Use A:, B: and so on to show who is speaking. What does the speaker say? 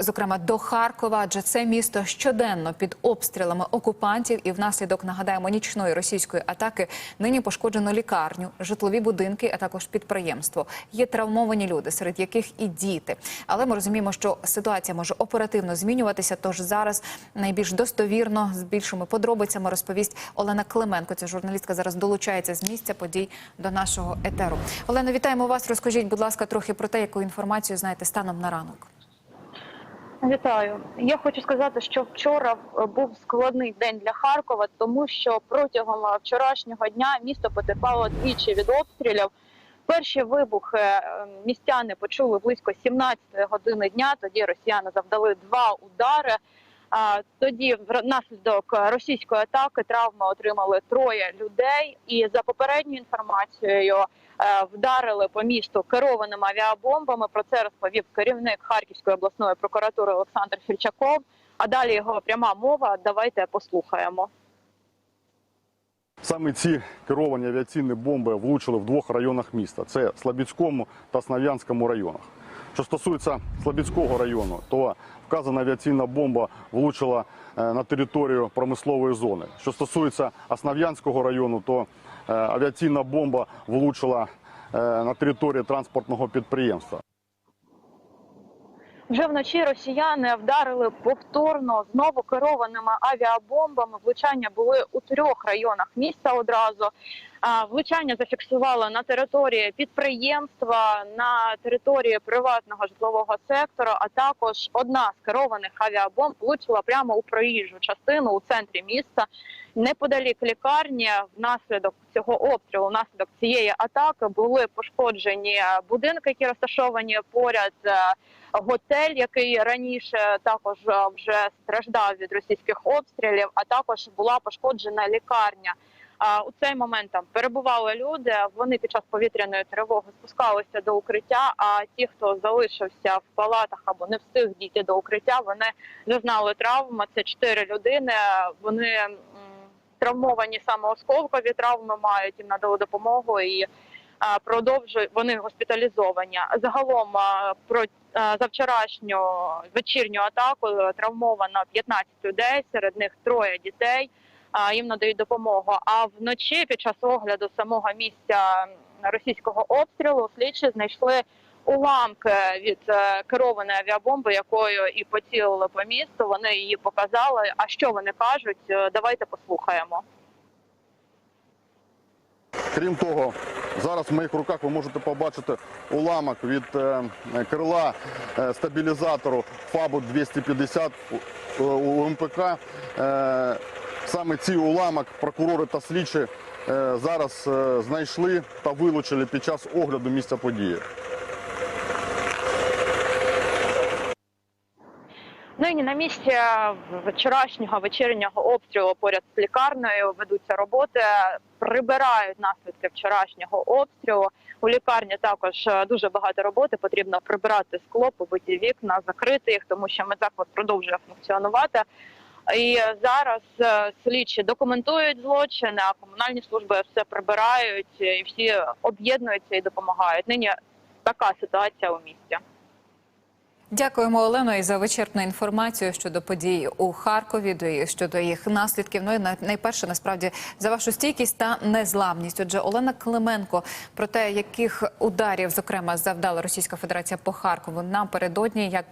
A: Зокрема, до Харкова, адже це місто щоденно під обстрілами окупантів, і внаслідок нагадаємо нічної російської атаки нині пошкоджено лікарню, житлові будинки, а також підприємство. Є травмовані люди, серед яких і діти. Але ми розуміємо, що ситуація може оперативно змінюватися. Тож зараз найбільш достовірно з більшими подробицями розповість Олена Клименко. Ця журналістка зараз долучається з місця подій до нашого етеру. Олено, вітаємо вас. Розкажіть, будь ласка, трохи про те, яку інформацію знаєте станом на ранок.
B: Вітаю. Я хочу сказати, що вчора був складний день для Харкова, тому що протягом вчорашнього дня місто потерпало двічі від обстрілів. Перші вибухи е, містяни почули близько 17 години дня. Тоді росіяни завдали два удари. Тоді, внаслідок російської атаки, травми отримали троє людей. І за попередньою інформацією е, вдарили по місту керованими авіабомбами. Про це розповів керівник Харківської обласної прокуратури Олександр Фільчаков. А далі його пряма мова. Давайте послухаємо.
C: Саме ці керовані авіаційні бомби влучили в двох районах міста: це Слобідському та Снав'янському районах. Що стосується Слобідського району, то вказана авіаційна бомба влучила е, на територію промислової зони. Що стосується Основ'янського району, то е, авіаційна бомба влучила е, на території транспортного підприємства.
B: Вже вночі росіяни вдарили повторно знову керованими авіабомбами. Влучання були у трьох районах міста одразу. Влучання зафіксували на території підприємства, на території приватного житлового сектору. А також одна з керованих авіабомб влучила прямо у проїжджу частину у центрі міста. Неподалік лікарні внаслідок цього обстрілу, внаслідок цієї атаки були пошкоджені будинки, які розташовані поряд. е, готель, який раніше також е, вже страждав від російських обстрілів, а також була пошкоджена лікарня. У цей момент там перебували люди. Вони під час повітряної тривоги спускалися до укриття. А ті, хто залишився в палатах або не встиг дійти до укриття, вони зазнали травми. Це чотири людини. Вони травмовані саме осколкові травми мають їм надали допомогу і а, продовжують вони госпіталізовані. Загалом про а, за вчорашню вечірню атаку е, травмовано 15 людей, серед них троє дітей. Їм надають допомогу. А вночі під час огляду самого місця російського обстрілу слідчі знайшли уламки від е, керованої авіабомби, якою і поцілили по місту. Вони її показали. А що вони кажуть? Е, Давайте послухаємо.
C: Крім того, зараз в моїх руках ви можете побачити уламок від е, крила стабілізатору ФАБу 250 у- МПК. Саме цей уламок прокурори та слідчі зараз знайшли та вилучили під час огляду місця події.
B: Нині на місці вчорашнього вечірнього обстрілу поряд з лікарнею ведуться роботи, прибирають наслідки вчорашнього обстрілу. У лікарні також е, дуже багато роботи. Потрібно прибирати скло, побиті вікна, закрити їх, тому що медзаклад продовжує функціонувати. І зараз е, слідчі документують злочини, а комунальні служби все прибирають і всі об'єднуються і допомагають. Нині така ситуація у місті.
A: Дякуємо Олено і за вичерпну інформацію щодо подій у Харкові, до- щодо їх наслідків. Ну і на- найперше насправді за вашу стійкість та незламність. Отже, Олена Клименко про те, яких ударів зокрема завдала Російська Федерація по Харкову напередодні, як